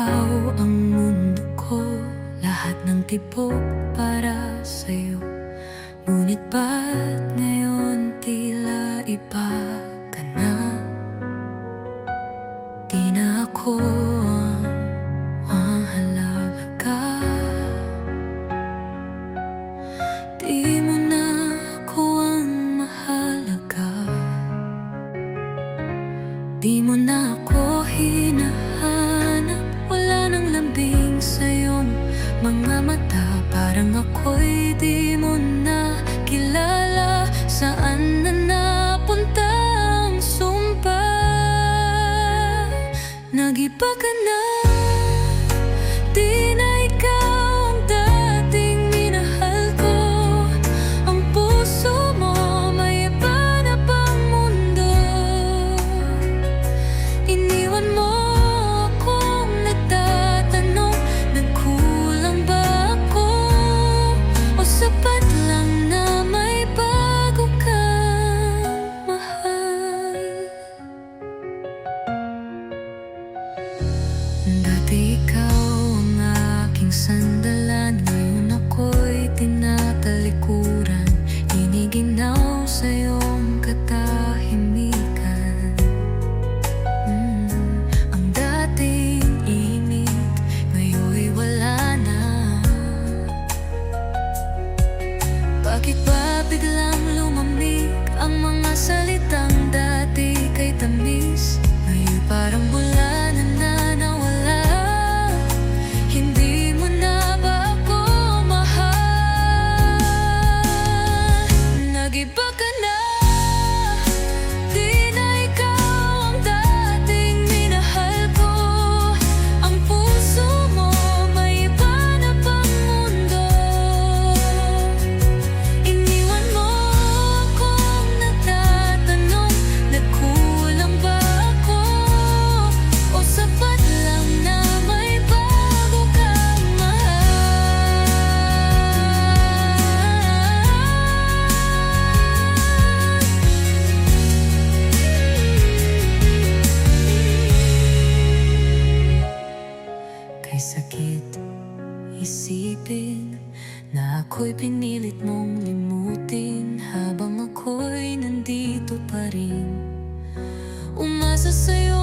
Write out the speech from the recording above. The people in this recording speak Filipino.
Ikaw ang mundo ko. Lahat ng tipo para sa'yo. Ngunit ba't ngayon tila iba? Nag-iba ka na. Di 的抵抗 ako'y pinilit mong limutin Habang ako'y nandito pa rin. Umasa sa'yo